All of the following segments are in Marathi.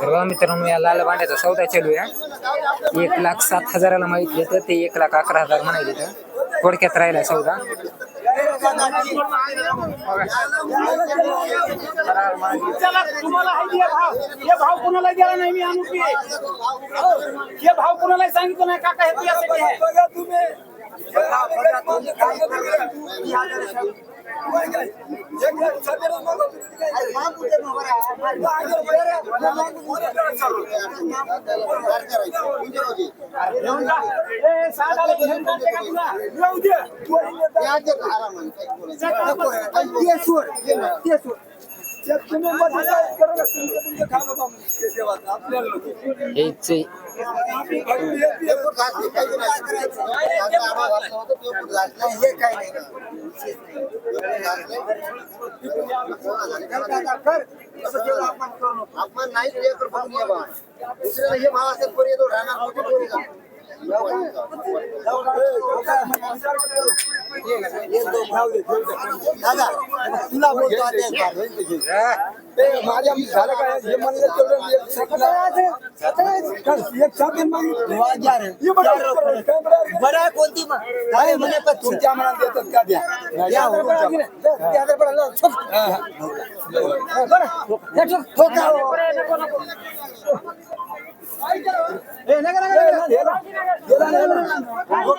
तर मित्रांनो या लाल भांड्याचा सौदा चालू आहे एक लाख सात हजाराला मागितले तर ते एक लाख अकरा हजार म्हणाले तर थोडक्यात राहिला सौदा. हे भाव. हे भाव कुणाला दिला नाही मी अनुपी हे भाव कुणाला सांगितलं नाही काका हे तुम्ही ते घेऊन जा. ए, अपमान आपण नाही दुसऱ्याला हे भाव असतात पोरी येतो राहणार दादा तुला बोलतो एक माझ्या झालं काय हे. म्हणलं तेवढं एक बरं आहे कोणती मग काय म्हणे पण तुमच्या मनात देतात का द्या द्या, हो, द्या, बरं, लो, छुप. हा, हा. बरं, द्या, छुप. हो का, हो. ए, नका, नका, नका. गेला, गेला,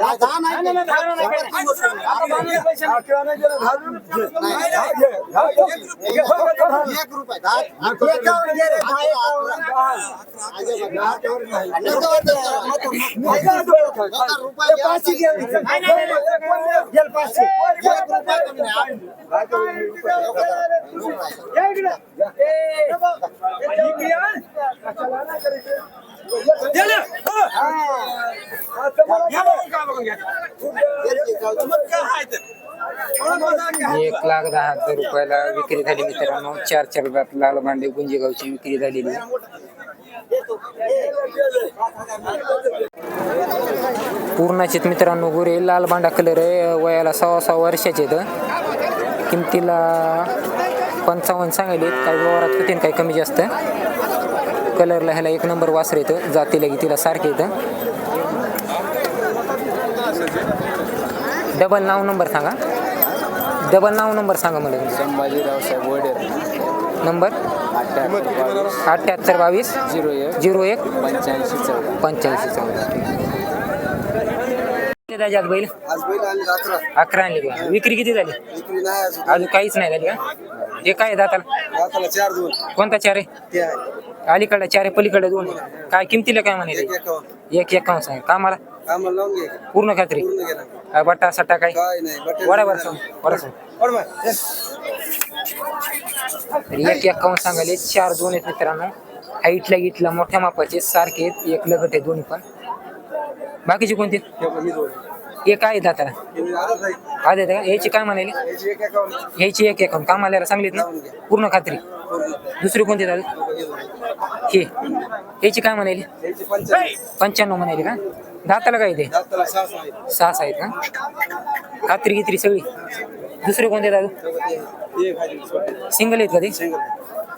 हो. एक रुपये. रुपये एक लाख दहा हजार रुपयाला विक्री झाली मित्रांनो. चार चार रुपयात लाल भांडे गुंजेगावची विक्री झालेली. पूर्णाचेत मित्रांनो गोरे लाल भांडा कलर आहे. वयाला सव्वा सहा वर्षाचे आहेत. किमतीला पंचावन्न सांगायले काही व्यवहारात होतील काही कमी जास्त? कलरला ह्याला एक नंबर वासर येतं जातीला की तिला सारखे येतं. डबल नाव नंबर सांगा. डबल नाव नंबर सांगा मला. संभाजीराव साहेब वडेर नंबर? अठ्ठ्याहत्तर बावीस. झिरो एक. झिरो एक. पंच्याऐंशी चौदा. पंच्याऐंशी चौदा. किती त्याच्यात बैल? आज बैल आणि अकरा. आणली बघा. विक्री किती झाली? विक्री नाही अजून. काहीच नाही झाली का? हे काय आहे दाताला? दाताला चार दोन. कोणता चार आहे. अलीकडे चार पलीकडे दोन. काय किमतीला काय म्हणाले एकावन्न. एक एक सांग. कामाला? कामाला लावून घे. पूर्ण खात्री. काय बट्टा सट्टा काय? काय वडावर सांग वडा सांग. एक एक काउंट सांगाले चार दोन आहेत मित्रांनो. हाईटला गिटला मोठ्या मापाचे सारखे आहेत. एक लगट आहे दोन्ही पण. बाकीचे कोणते? हे. एक आहे दाताला. हे मी आलाच आहे. आधी का? याची काय म्हणाली? याची एक एकावन्न. कामाला सांगलीत ना? पूर्ण खात्री. दुसरी कोणती दादा? हे. याची काय म्हणाली? पंच्याण्णव. म्हणाली का? दाताला काय ते? सहा आहेत का? खात्री गित्री सगळी. दुसरे कोणते दादू? सिंगल आहेत का ते?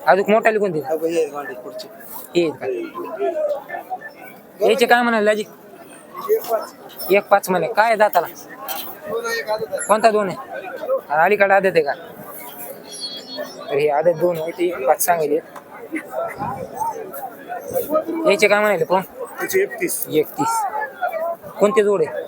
अजून मोठाले कोणते हे का? याचे काय म्हणाले लाजी एक पाच म्हणे काय दाताला? कोणता दोन आहे? अलीकडे आदत आहे का? तर हे आदत दोन आहे ते एक पाच सांगितले याचे काय म्हणाले कोण याची एकतीस. एकतीस. कोणते जोड आहे?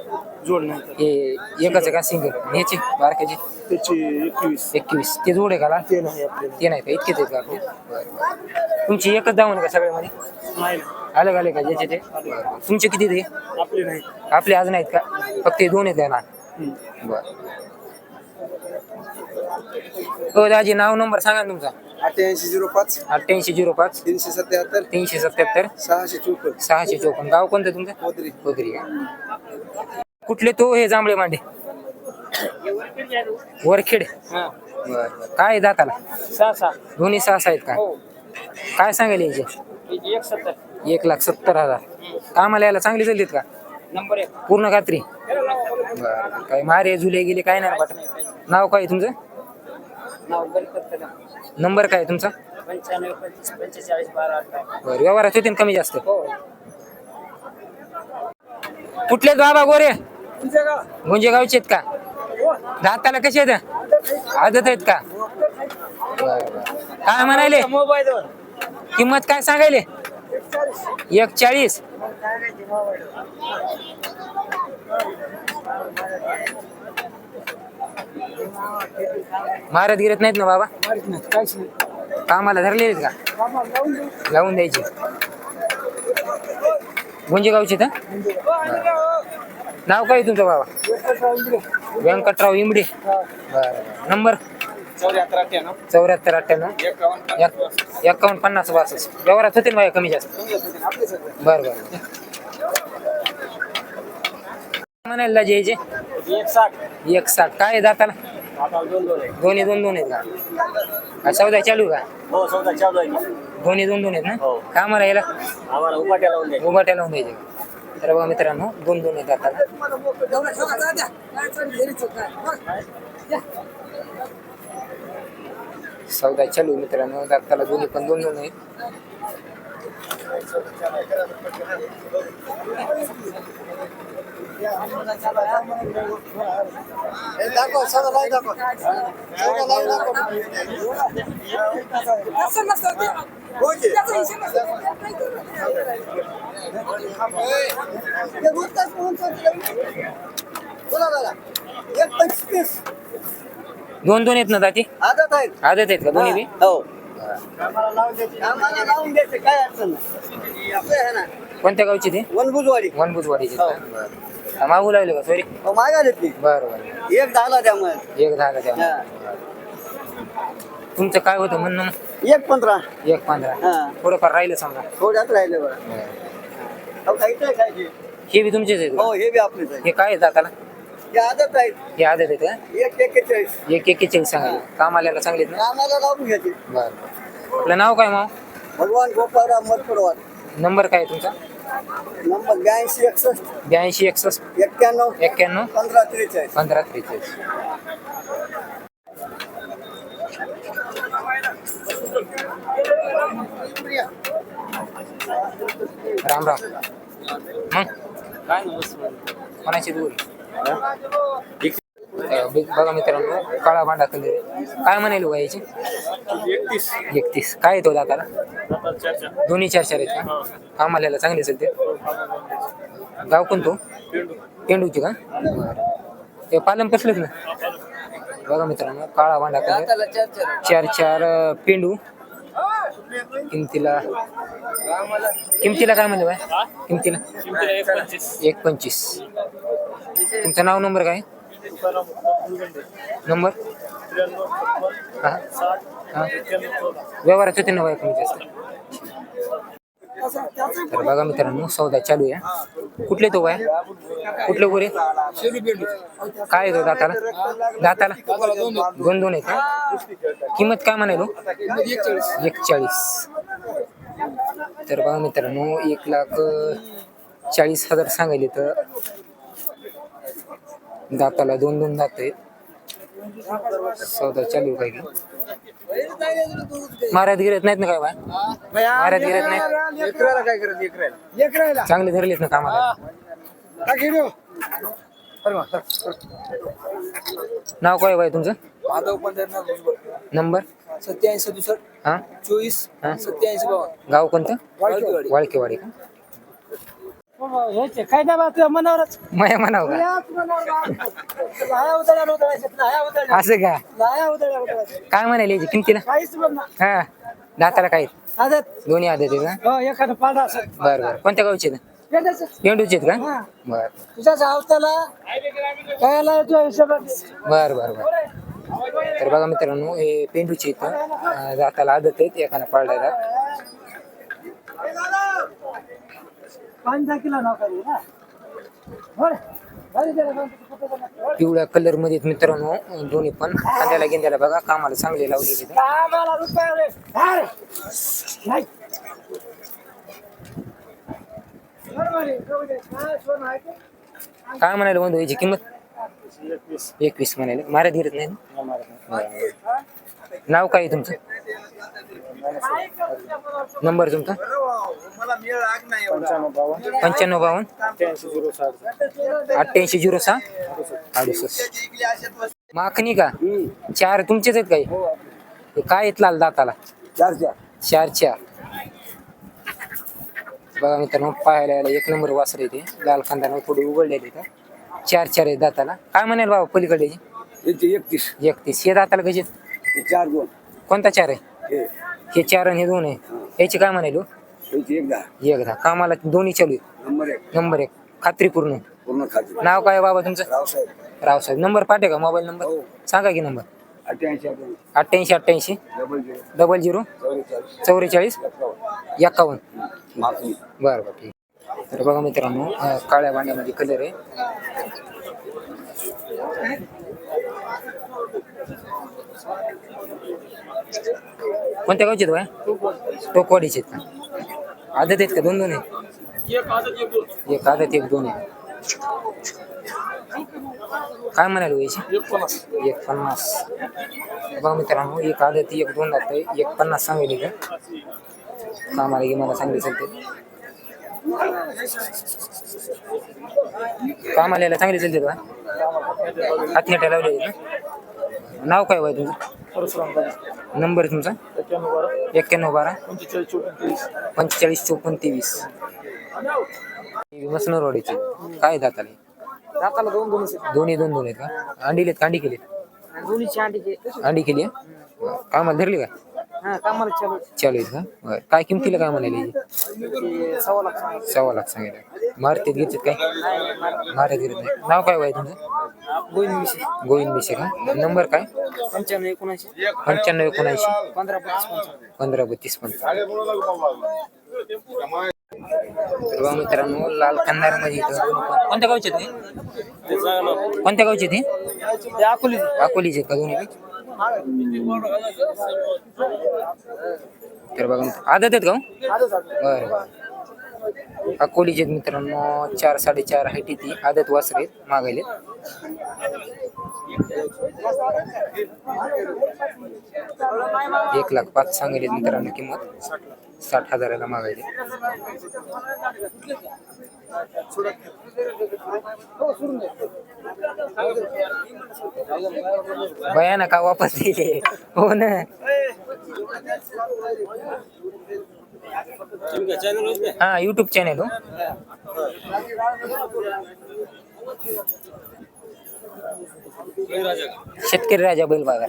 जोड नाही. हे एकच आहे का? सिंगल. याचे? बारकाचे त्याची एकवीस. एकवीस. ते जोड आहे का? ते नाही ते नाही का? इतकेच आहेत का आपले? तुमची एकच दावण का सगळ्यामध्ये? नाही. आले का ज्याचे ते? तुमचे किती ते? आपले नाही. आपले आज नाहीत का? फक्त हे दोन आहेत ना बर. हो दाजी नाव नंबर सांगा ना तुमचा. अठ्ठ्याऐंशी झिरो पाच. अठ्ठ्याऐंशी झिरो पाच. तीनशे सत्याहत्तर. तीनशे सत्याहत्तर. सहाशे चोपन्न. सहाशे चौपन्न. गाव कोणतं तुमचं? कोदरी. वगैरे का कुठले तो हे जांभळे मांडे? वरखेड. बर बर. काय आहे दाताला? सहा सहा दोन्ही सहा सहा आहेत का? काय सांगायला याचे? एक सत्तर. एक लाख सत्तर हजार. कामाला यायला चांगली चाललीत का? नंबर एक. पूर्ण खात्री. बरं काय मारे जुले गेले काय नाही वाटत. नाव काय तुमचं? नाव गणपत कदम. नंबर काय तुमचा? पंच्याण्णव पंचवीस पंचेचाळीस बारा अठरा. बरं व्यवहारात होते ना कमी जास्त? हो. कुठले बाबा गोरे? तुमच्या गाव गुंजे गावचे आहेत का? दाताला कसे आहेत? आदत आहेत का? काय म्हणाले? किंमत काय सांगायले? एक चाळीस मारत गिरत नाहीत ना बाबा? कामाला धरलेले आहेत का? लावून द्यायचे. गुंजे गावचे तर? नाव काय आहे तुमचं बाबा? व्यंकटराव इमडे बरं नंबर? चौऱ्याहत्तर अठ्ठ्याण्णव. चौऱ्याहत्तर अठ्ठ्याण्णव. एकावन्न एक- एकावन्न पन्नास बासष्ट. व्यवहारात होते ना बाया कमी जास्त. बरं बरं. म्हणायला जे जे. एक साठ एक साठ काय आता दोन दोन्ही दोन दोन आहेत का? चौदा चालू का? हो चौदा चालू आहे दोन्ही दोन दोन आहेत ना? हो. का मला याला आम्हाला उपाट्या लावून द्या उभाट्या लावून द्यायचे तर बघा मित्रांनो दोन दोन आहेत दाताला चौदा चालू मित्रांनो दाताला दोन्ही पण दोन दोन आहेत. दाखव सगळं लाईव्ह दाखव सगळं लाईव्ह दाखव. बोला दादा एक पंचवीस दोन दोन आहेत ना दाती आदत आहेत. आदत आहेत का? दोन्ही बी? हो. आम्हाला लावून द्यायचे काय अडचण नाही. कोणत्या गावची ते? वनभुजवाडी वनभुजवाडीची? बरं. हा, मागू लागले का? सॉरी हो मागायला ती बरं बरं. एक झाला त्यामुळे एक झालं त्या. तुमचं काय होतं म्हणणं एक पंधरा. एक पंधरा. हा. थोडंफार राहिलं समजा. थोड्यात राहिले बरं. अहो हे बी तुमचेच आहेत हो का? हे बी आपलेच आहे हे काय आहे दाताला हे आदत आहेत. हे आदत आहेत का? एक एक्केचाळीस. एक एकेचाळीस सांगायला. कामाला चांगलेत ना? कामाला लावून घ्यायचे बरं. आपलं नाव काय मग? भगवान गोपाळराव मरकडवार नंबर काय आहे तुमचा? नंबर ब्याऐंशी एकसष्ट ब्याऐंशी एकसष्ट एक्क्याण्णव एक्क्याण्णव पंधरा त्रेचाळीस पंधरा त्रेचाळीस राम राम मग काय नमस्कार कोणाची दूर बघा मित्रांनो काळा भांडा कलर काय म्हणाले वयाची एकतीस. एकतीस. काय येतो दाताला? दोन्ही चार चार आहेत का? कामाला चांगले असेल ते. गाव कोणतो? पेंडूची का? ते पालन कसलंच ना? बघा मित्रांनो काळा भांडा कलर चार चार पेंडू. किमतीला? किमतीला काय म्हणलं बाय? किमतीला? एक पंचवीस. तुमचं नाव नंबर काय? नंबर? व्यवहाराचं हा व्यवहारात कमी जास्त. तर बघा मित्रांनो सौदा चालू आहे. कुठले तो बाय कुठले गोरे? काय येतो दाताला? दाताला? दोन दोन आहेत का? किंमत काय म्हणालो एक चाळीस तर बघा मित्रांनो एक लाख चाळीस हजार सांगायले तर दाताला दोन दोन दात आहेत. सौदा चालू काय महाराज गिरत नाहीत ना काय बाय? महाराज गिरत नाहीत? लेकराला चांगले धरलेत ना कामाला. नाव काय बाय तुमचं? माधव पंढरनाथ नंबर? सत्याऐंशी सदुसष्ट हा. चोवीस सत्याऐंशी गाव कोणतं? वाळकेवाडी. वाळकेवाडी का? काय नाही मनावरच? माया म्हणाव का लाया उतरल्या उतरायचे लाया उतरल्या असं का? लाया काय म्हणाले याची किमतीला? काहीच बघ ना. हा. दाताला काय? आदत. दोन्ही आदत आहेत का हो एखादं पाडा असेल बरं बरं. कोणत्या गावचे आहेत? पेंडाचं. पेंडूचे आहेत हा. का बरं. तुझ्या सावताला काय आला तुझ्या हिशोबात बरं बरं बरं. तर बघा मित्रांनो हे पेंडूचे इथं अं, दाताला आदत आहेत एखादा पाळडायला पाच दहा किलो नाव करू ना बरं पिवळ्या कलरमध्ये मित्रांनो दोन्ही पण. खांद्याला गेंद्याला बघा कामाला चांगले लावलेले दे. काय म्हणाले बंधू याची किंमत? एकवीस. म्हणाले. मारा धीरत नाही. नाव काय आहे तुमचं? नंबर तुमचा? पंच्याण्णव बावन्न. अठ्ठ्याऐंशी झिरो सहा. अडुसष्ट. माखणी का? चार तुमचेच आहेत काही? काय आहेत लाल दाताला? चार चार. चार चार बघा मित्रांनो पाहायला यायला एक नंबर वासर येते लाल कांदा थोडी उघडलेली का चार चार आहेत दाताला. काय म्हणाल बाबा पलीकडे? एकतीस. एकतीस. हे दाताला कसे हे चार दोन. कोणता चार आहे? हे. हे चार आणि हे दोन आहे. याचे काय म्हणाल हो? याचे एक दहा. एक दहा. कामाला दोन्ही चालू आहेत नंबर एक. नंबर एक. खात्री पूर्ण. पूर्ण खाते नाव काय आहे बाबा तुमचं? रावसाहेब रावसाहेब नंबर पाठे का मोबाईल नंबर? हो. सांगा की नंबर. अठ्ठ्याऐंशी अठ्ठ्याऐंशी अठ्ठ्याऐंशी अठ्ठ्याऐंशी. Double zero. Double zero. चौवेचाळीस. चौवेचाळीस. एक्कावन्न बरं बरं ठीक तर बघा मित्रांनो अं, काळ्या भांड्यामध्ये कलर आहे. कोणत्या गावचे बाय टोकवाडीचे आहेत का? आदत आहेत का दोन दोन? आहेत एक आदत, एक दोन. आहे काय म्हणाले वयचे एक पन्नास. बघा मित्रांनो, एक आदत, एक दोन जात एक पन्नास सांगितले का? कामाला गे मला चांगले चालते. कामाला यायला चांगले चालते का? हातनेट्या लावले नाव काय बाय तुमचं? नंबर तुमचा? एक्क्याण्णव बारा. पंचेचाळीस चोपन्न तेवीस. मसनरवाडीचे काय दाताले? दाताला दोन दोन दोन्ही दोन दोन आहेत का? अंडीलेत का अंडी केली दोन्ही अंडी केली. आहे? बरं. कामाला धरली का? हा कामाला चालू चालू आहेत का? बरं. काय किमतीला काय म्हणाले? ते सव्वा लाख सांगितलं. सव्वा लाख सांगितलं. मारतीत घेतात काय? मारत घेत नाही. नाव काय तुमचं गोविंद मिशी गोविंद मिशे का? नंबर काय? पंच्याण्णव एकोणऐंशी. पंच्याण्णव एकोणऐंशी. पंधरा पस्तीस पंचावन्न. पंधरा बत्तीस तर बघा मित्रांनो लाल कंदारमध्ये कोणत्या गावचे ते कोणत्या गावचे ते ते अकोली अकोलीचे. का दोन्ही? बी? तर बघा आदत आहेत का हो? बरं बरं. अकोलीचे मित्रांनो. चार साडेचार हाईट ती. आदत वासरे मागायले एक लाख पाच सांगायले मित्रांनो किंमत. साठ हजाराला मागायचे. भयानक का वापस दिले हो ना. हा युट्यूब चॅनल हो. शेतकरी राजा बैल बाजार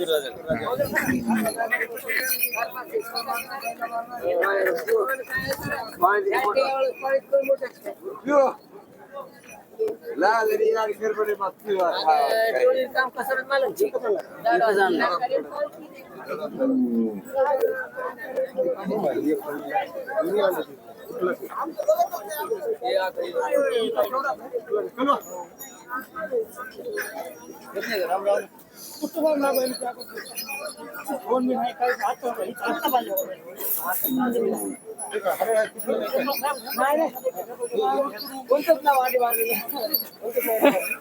कोणतंच नाव आधी मारलेलं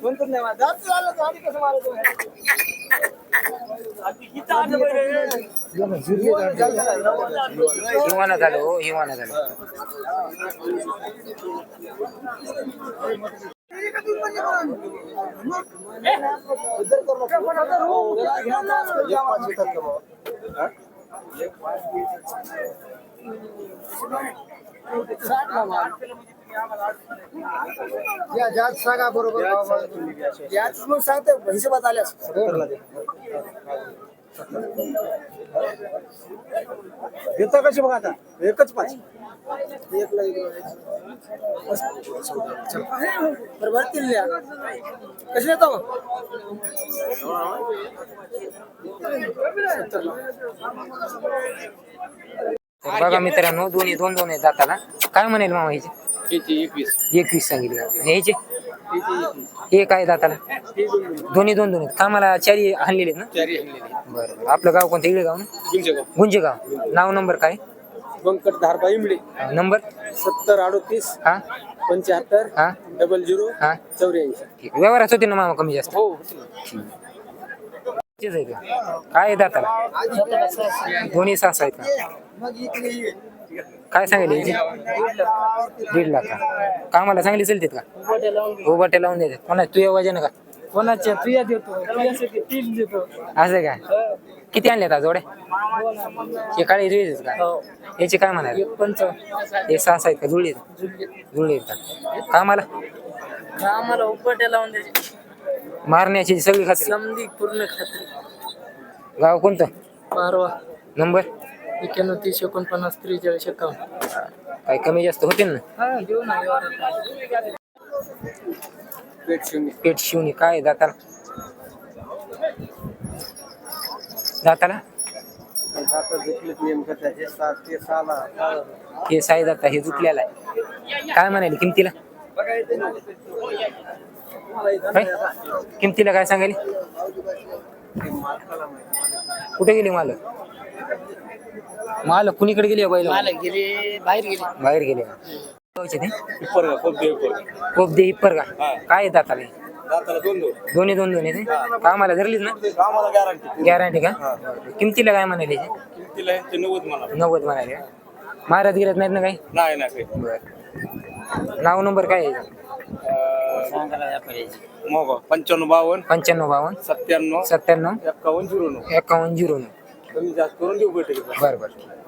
कोणतंच नाही मारलं जास्त झालं तर कसं मारलं हिवाना झालं हो हिवाना झालं. सांगा बरोबर याच मग सांगते हिशोबात आल्यास देता कशी बघा आता? एकच पाच. एक कशी देता मग तर बघा मित्रांनो दोन्ही दोन दोन आहेत दाताला काय म्हणेल मामा ह्याचे एकवीस एकवीस सांगितले ह्याचे हे काय दाताला दोन्ही दोन दोन कामाला चारी आणलेले ना? बरं बरं. आपलं गाव कोणतं? इकडे गाव ना गुंजेगाव. नाव नंबर काय? व्यंकट धारबा इमडे नंबर? सत्तर अडोतीस हा. पंच्याहत्तर हा. डबल झिरो हा. चौऱ्याऐंशी. ठीक व्यवहारात होते ना मामा कमी जास्त? हो. तेच आहे का? काय आहे दाताला? दोन्ही सास आहेत का? काय सांगेल याची दीड लाख. का कामाला चांगली चालतात का? उभाट्या लावून देतात. कोणा तुझ्या वजन का? कोणाच्या तुया देतो तुझ्यासाठी तीन देतो. असं का? किती आणले आता जोड्या हे काळी जुळीच का? याची काय म्हणाले? पंचावन्न हे सहा आहेत का? जुळली जुळली आहेत. का? कामाला? आम्हाला उपट्या लावून द्यायचे. मारण्याची सगळी खात्री. समधी पूर्ण खात्री. गाव कोणतं? बारवा नंबर? एक्याण्णव तीस एकोणपन्नास त्रेचाळीस एकावन्न. काय कमी जास्त होतील ना? हा देऊ ना. पेट शिवणी. काय आहे दाताला दाताला हे साई दाता हे जुटलेला आहे. काय म्हणाले किमतीला? काय? किमतीला काय सांगायले? कुठे गेले मालक? मालक कुणीकडे गेले बैल गेले बाहेर गेले. बाहेर गेले. का? गावचे ते? कोप दे हिप्पर का काय आहे दाताला हे? दोन्ही दोन दोन कामाला धरलीच ना? गॅरंटी का? किमतीला काय म्हणाले याची? नव्वद म्हणाले. का? महाराज गिरत नाहीत ना काही? नाही नाही बरं. नाव नंबर काय आहे? मग पंच्याण्णव बावन्न. पंच्याण्णव बावन्न. सत्त्याण्णव. सत्त्याण्णव. एकावन्न झिरो नऊ. एकावन्न झिरो नऊ. कमी जास्त करून देऊ भेटेल बरं बरं.